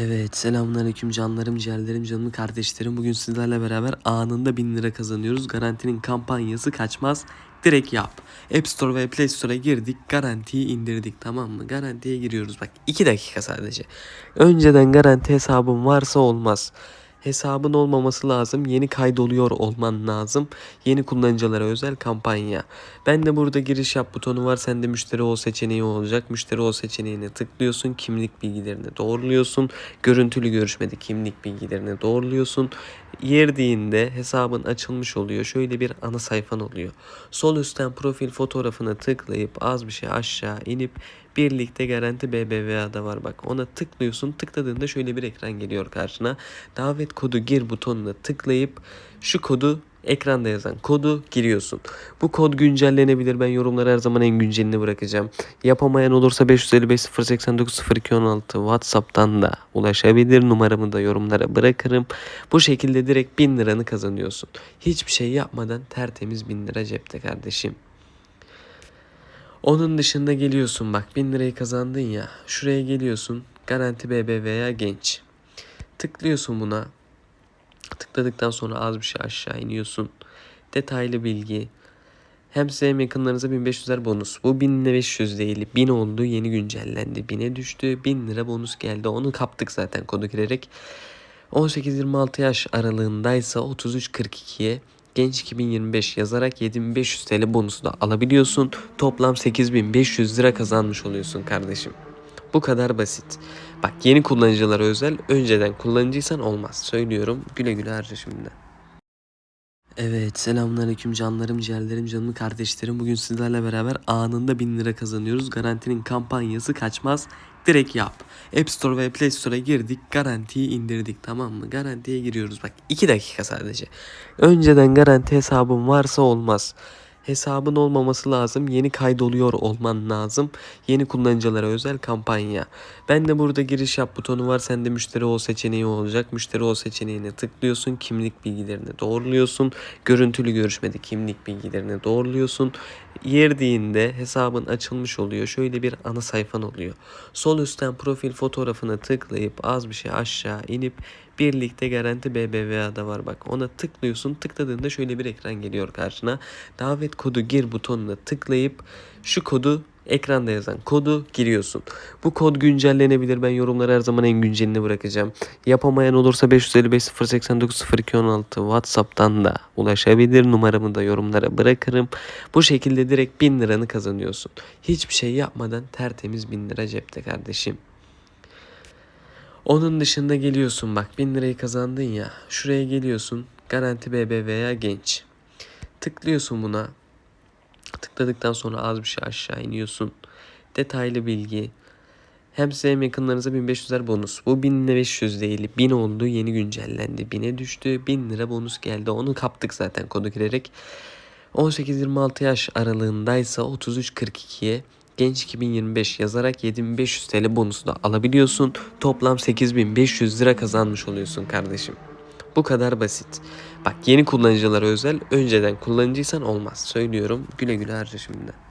Evet, selamünaleyküm canlarım, ciğerlerim, canım kardeşlerim. Bugün sizlerle beraber anında 1000 lira kazanıyoruz. Garantinin kampanyası kaçmaz. Direkt yap. App Store ve Play Store'a girdik. Garantiyi indirdik tamam mı? Garantiye giriyoruz. Bak 2 dakika sadece. Önceden garanti hesabın varsa olmaz. Hesabın olmaması lazım. Yeni kaydoluyor olman lazım. Yeni kullanıcılara özel kampanya. Ben de burada giriş yap butonu var. Sende müşteri ol seçeneği olacak. Müşteri ol seçeneğine tıklıyorsun. Kimlik bilgilerini doğruluyorsun. Görüntülü görüşmede kimlik bilgilerini doğruluyorsun. Yerdiğinde hesabın açılmış oluyor. Şöyle bir ana sayfan oluyor. Sol üstten profil fotoğrafına tıklayıp az bir şey aşağı inip birlikte garanti BBVA'da var bak. Ona tıklıyorsun. Tıkladığında şöyle bir ekran geliyor karşına. Davet kodu gir butonuna tıklayıp şu kodu ekranda yazan kodu giriyorsun. Bu kod güncellenebilir. Ben yorumlara her zaman en güncelini bırakacağım. Yapamayan olursa 555 089 0216 WhatsApp'tan da ulaşabilir. Numaramı da yorumlara bırakırım. Bu şekilde direkt 1000 liranı kazanıyorsun. Hiçbir şey yapmadan tertemiz 1000 lira cepte kardeşim. Onun dışında geliyorsun bak 1000 lirayı kazandın ya. Şuraya geliyorsun. Garanti BBVA genç. Tıklıyorsun buna. Tıkladıktan sonra az bir şey aşağı iniyorsun. Detaylı bilgi. Hem size hem yakınlarınıza 1500'er bonus. Bu 1500 değil. 1000 oldu yeni güncellendi. 1000'e düştü. 1000 lira bonus geldi. Onu kaptık zaten kodu girerek. 18-26 yaş aralığındaysa 33-42'ye Genç 2025 yazarak 7500 TL bonusu da alabiliyorsun. Toplam 8500 lira kazanmış oluyorsun kardeşim. Bu kadar basit. Bak yeni kullanıcılara özel önceden kullanıcıysan olmaz. Söylüyorum güle güle harca şimdi. Evet selamünaleyküm canlarım, ciğerlerim, canım kardeşlerim. Bugün sizlerle beraber anında 1000 lira kazanıyoruz. Garantinin kampanyası kaçmaz. Direkt yap. App Store ve Play Store'a girdik. Garantiyi indirdik tamam mı? Garantiye giriyoruz. Bak 2 dakika sadece. Önceden garanti hesabın varsa olmaz. Hesabın olmaması lazım. Yeni kaydoluyor olman lazım. Yeni kullanıcılara özel kampanya. Ben de burada giriş yap butonu var. Sende müşteri ol seçeneği olacak. Müşteri ol seçeneğine tıklıyorsun. Kimlik bilgilerini doğruluyorsun. Görüntülü görüşmede kimlik bilgilerini doğruluyorsun. Yerdiğinde hesabın açılmış oluyor. Şöyle bir ana sayfan oluyor. Sol üstten profil fotoğrafına tıklayıp az bir şey aşağı inip birlikte garanti BBVA'da var bak. Ona tıklıyorsun. Tıkladığında şöyle bir ekran geliyor karşına. Davet kodu gir butonuna tıklayıp şu kodu ekranda yazan kodu giriyorsun. Bu kod güncellenebilir. Ben yorumlara her zaman en güncelini bırakacağım. Yapamayan olursa 555 089 0216 WhatsApp'tan da ulaşabilir. Numaramı da yorumlara bırakırım. Bu şekilde direkt 1000 liranı kazanıyorsun. Hiçbir şey yapmadan tertemiz 1000 lira cepte kardeşim. Onun dışında geliyorsun bak 1000 lirayı kazandın ya. Şuraya geliyorsun. Garanti BBVA genç. Tıklıyorsun buna. Tıkladıktan sonra az bir şey aşağı iniyorsun. Detaylı bilgi. Hem size hem yakınlarınıza 1500'er bonus. Bu 1500 değil. 1000 oldu yeni güncellendi. 1000'e düştü. 1000 lira bonus geldi. Onu kaptık zaten kodu girerek. 18-26 yaş aralığındaysa 33-42'ye Genç 2025 yazarak 7500 TL bonusu da alabiliyorsun. Toplam 8500 lira kazanmış oluyorsun kardeşim. Bu kadar basit. Bak yeni kullanıcılara özel önceden kullanıcıysan olmaz. Söylüyorum güle güle harca şimdi.